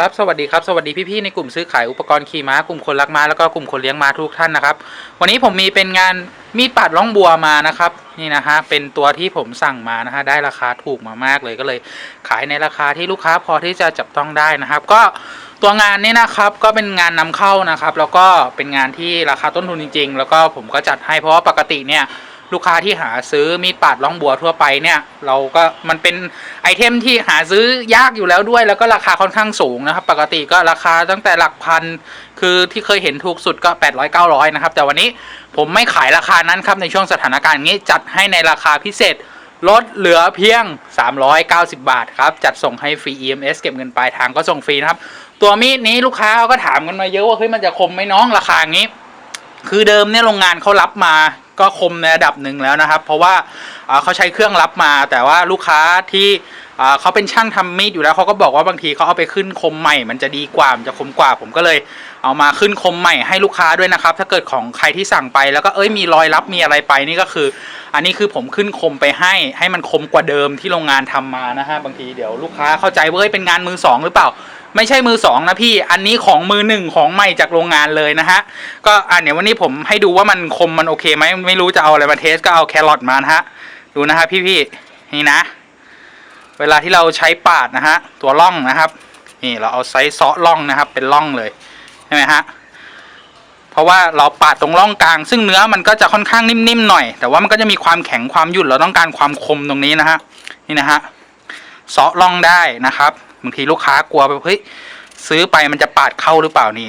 ครับสวัสดีครับสวัสดีพี่ๆในกลุ่มซื้อขายอุปกรณ์ขี่ม้ากลุ่มคนรักม้าแล้วก็กลุ่มคนเลี้ยงม้าทุกท่านนะครับ วันนี้ผมมีเป็นงานมีดปาดล่องบัวมานะครับนี่นะฮะเป็นตัวที่ผมสั่งมานะฮะได้ราคาถูกมามากเลยก็เลย ขายในราคาที่ลูกค้าพอที่จะจับต้องได้นะครับ ก็ตัวงานนี้นะครับก็เป็นงานนำเข้านะครับ แล้วก็เป็นงานที่ราคาต้นทุนจริง ๆ แล้วก็ผมก็จัดให้เพราะว่าปกติเนี่ย ลูกค้าที่หาซื้อมีดปาดล่องบัวทั่วไปเนี่ย เราก็มันเป็นไอเทมที่หาซื้อยากอยู่แล้วด้วย แล้วก็ราคาค่อนข้างสูงนะครับ ปกติก็ราคาตั้งแต่หลักพัน คือที่เคยเห็นถูกสุดก็ 800 900 นะครับ แต่วันนี้ผมไม่ขายราคานั้นครับในช่วงสถานการณ์นี้จัดให้ในราคาพิเศษลดเหลือเพียง 390 บาทครับ จัดส่งให้ฟรี EMS เก็บเงินปลายทางก็ส่งฟรีนะครับ ตัวมีดนี้ลูกค้าเขาก็ถามกันมาเยอะว่าเฮ้ยมันจะคมไหมน้องราคางี้ คือเดิมเนี่ยโรงงานเขารับมา ก็คมในระดับหนึ่งแล้วนะครับ เพราะว่าเขาใช้เครื่องรับมา แต่ว่าลูกค้าที่เขาเป็นช่างทำมีดอยู่แล้วเขาก็บอกว่าบางทีเขาเอาไปขึ้นคมใหม่ มันจะดีกว่ามันจะคมกว่า ผมก็เลยเอามาขึ้นคมใหม่ให้ลูกค้าด้วยนะครับ ถ้าเกิดของใครที่สั่งไปแล้วก็เอ้ยมีรอยรับมีอะไรไปนี่ก็คือ อันนี้คือผมขึ้นคมไปให้ให้มันคมกว่าเดิมที่โรงงานทำมานะฮะบางทีเดี๋ยวลูกค้าเข้าใจว่าเอ้ยเป็นงานมือสองหรือเปล่า ไม่ใช่มือสองนะพี่อันนี้ของมือหนึ่งของใหม่จากโรงงานเลยนะฮะก็อะเดี๋ยวันนี้ผมให้ดูว่ามันคมมันโอเคไหมไม่รู้จะเอาอะไรมาเทสก็เอาแครอทมานะฮะดูนะฮะพี่ๆนี่นะ เวลาที่เราใช้ปาดนะฮะตัวล่องนะครับนี่เราเอาไซส์เซาะล่องนะครับ เป็นล่องเลยใช่ไหมฮะเพราะว่าเราปาดตรงร่องกลาง ซึ่งเนื้อมันก็จะค่อนข้างนิ่มๆหน่อย แต่ว่ามันก็จะมีความแข็งความหยุ่นเราต้องการความคมตรงนี้นะฮะนี่นะฮะเซาะล่องได้นะครับ บางทีลูกค้ากลัวไปเฮ้ยซื้อไปมันจะปาดเข้าหรือเปล่านี่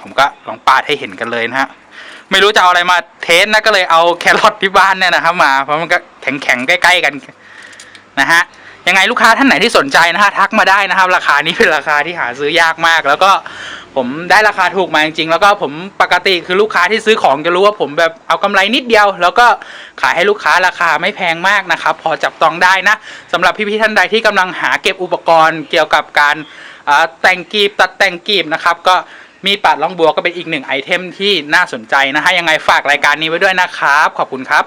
ผมก็ลองปาดให้เห็นกันเลยนะฮะไม่รู้จะเอาอะไรมาเทสนะก็เลยเอาแครอทที่บ้านเนี่ยนะครับมาเพราะมันก็แข็งแข็งๆใกล้ๆกันนะฮะยังไงลูกค้าท่านไหนที่สนใจนะฮะทักมาได้นะครับ ราคานี้เป็นราคาที่หาซื้อยากมาก แล้วก็ ผมได้ราคาถูกมาจริงๆ แล้วก็ผมปกติคือลูกค้าที่ซื้อของจะรู้ว่าผมแบบเอากำไรนิดเดียว แล้วก็ขายให้ลูกค้าราคาไม่แพงมากนะครับ พอจับต้องได้นะสำหรับพี่ๆท่านใดที่กำลังหาเก็บอุปกรณ์เกี่ยวกับการแต่งกีบตัดแต่งกีบนะครับก็มีปาดล่องบัวก็เป็นอีกหนึ่งไอเทมที่น่าสนใจนะฮะยังไงฝากรายการนี้ไว้ด้วยนะครับ ขอบคุณครับ